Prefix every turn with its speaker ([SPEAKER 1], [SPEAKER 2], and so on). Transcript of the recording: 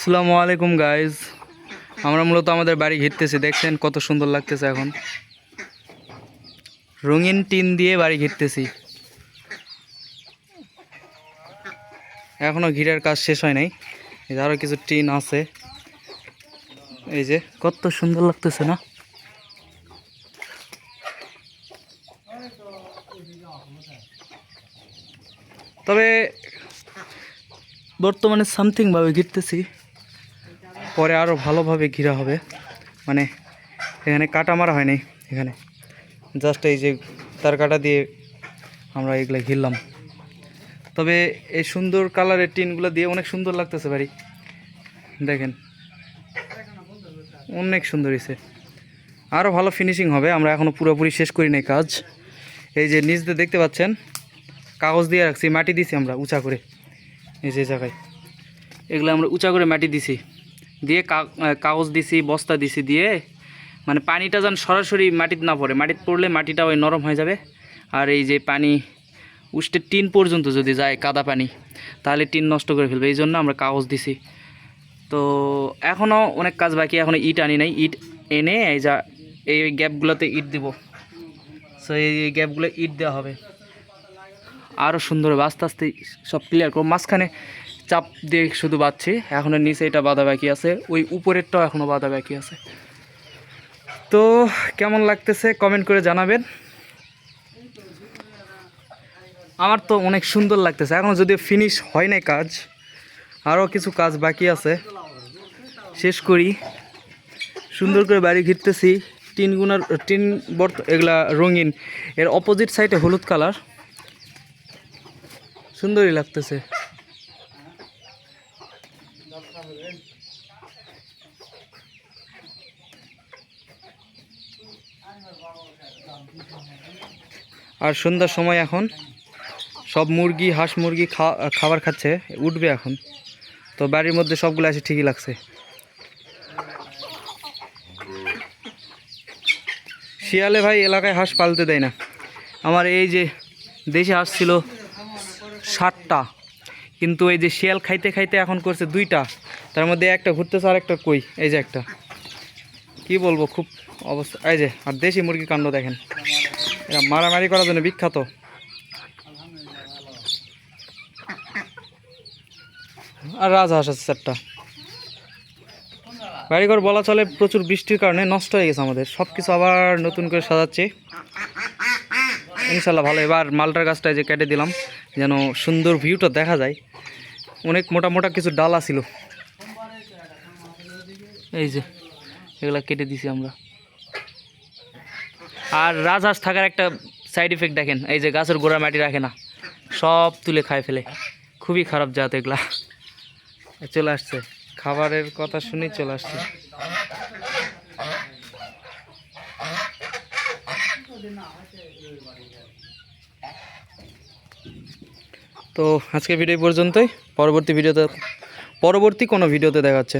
[SPEAKER 1] আসসালামু আলাইকুম গাইজ আমরা মূলত আমাদের বাড়ি ঘিরতেছি, দেখছেন কত সুন্দর লাগতেছে এখন। রঙিন টিন দিয়ে বাড়ি ঘিরতেছি। এখনও ঘিরার কাজ শেষ হয় নাই। এই যে আরও কিছু টিন আছে। এই যে কত সুন্দর লাগতেছে না? তবে বর্তমানে সামথিংভাবে ঘিরতেছি। পরে আরও ভালোভাবে ঘিরা হবে। মানে এখানে কাটা মারা হয়নি এখানে। জাস্ট এই যে তার কাটা দিয়ে আমরা এগুলো ঘিরলাম। তবে এই সুন্দর কালারের টিনগুলো দিয়ে অনেক সুন্দর লাগতেছে বাড়ি। দেখেন। অনেক সুন্দর হয়েছে আরও ভালো ফিনিশিং হবে, আমরা এখনও পুরোপুরি শেষ করি নাই কাজ। এই যে নিচ দিয়ে দেখতে পাচ্ছেন, কাগজ দিয়ে রাখছি, মাটি দিছি আমরা উঁচা করে। এই যে জায়গায়। এগুলো আমরা উঁচা করে মাটি দিছি। দিয়ে কাগজ দিছি, বস্তা দিছি দিয়ে মানে পানিটা যেন সরাসরি মাটিতে না পড়ে। মাটিতে পড়লে মাটিটা ওই নরম হয়ে যাবে। আর এই যে পানি উষ্টের টিন পর্যন্ত যদি যায় কাদা পানি, তাহলে টিন নষ্ট করে ফেলবে। এই জন্য আমরা কাগজ দিছি। তো এখনও অনেক কাজ বাকি এখনও ইট আনি নাই। ইট এনে এই যা, এই গ্যাপগুলোতে ইট দিব। সো এই গ্যাপগুলো ইট দেওয়া হবে। আরও সুন্দর হবে আস্তে আস্তে সব ক্লিয়ার করব। মাঝখানে চাপ দিয়ে শুধু বাঁধছি। এখনও নিচে এটা বাঁধা বাকি আছে। ওই উপরেরটাও এখনও বাঁধা বাকি আছে। তো কেমন লাগতেছে কমেন্ট করে জানাবেন। আমার তো অনেক সুন্দর লাগতেছে। এখনও যদি ফিনিশ হয় নাই কাজ আরও কিছু কাজ বাকি আছে। শেষ করি। সুন্দর করে বাড়ি ঘিরতেছি। টিন গুনার, টিন বর্ত, এগুলা রঙিন। এর অপোজিট সাইডে হলুদ কালার সুন্দরই লাগতেছে। আর সন্ধ্যার সময় এখন। সব মুরগি, হাঁস মুরগি খা- খাবার খাচ্ছে, উঠবে এখন। তো বাড়ির মধ্যে সবগুলো আছে, ঠিকই লাগছে। শিয়ালে ভাই এলাকায় হাঁস পালতে দেয় না। আমার এই যে দেশে হাঁস ছিল ষাটটা কিন্তু এই যে শিয়াল খাইতে খাইতে এখন করছে দুইটা, তার মধ্যে একটা ঘুরতেছে আর একটা কই? এই যে একটা। কি বলব, খুব অবস্থা। এই যে, আর দেশি মুরগি কাণ্ড দেখেন। এরা মারামারি করার জন্য বিখ্যাত। আর রাজহাঁস আছে চারটা। বাড়িঘর বলা চলে, প্রচুর বৃষ্টির কারণে নষ্ট হয়ে গেছে আমাদের। সব কিছু আবার নতুন করে সাজাচ্ছি। ইনশাল্লাহ ভালো। এবার মালটার গাছটা যে কেটে দিলাম, যেন সুন্দর ভিউটা দেখা যায়। অনেক মোটা মোটা কিছু ডালা ছিল এই যে, এগুলা কেটে দিছি আমরা। আর রাজহাঁস থাকার একটা সাইড ইফেক্ট দেখেন, এই যে গাছের গোড়া মাটি রাখে না, সব তুলে খায় ফেলে। খুবই খারাপ জাত এগুলা। চলে আসছে। খাবারের কথা শুনেই চলে আসছে। তো আজকে ভিডিও পর্যন্তই। পরবর্তী ভিডিওতে পরবর্তী কোনো ভিডিওতে দেখাচ্ছে।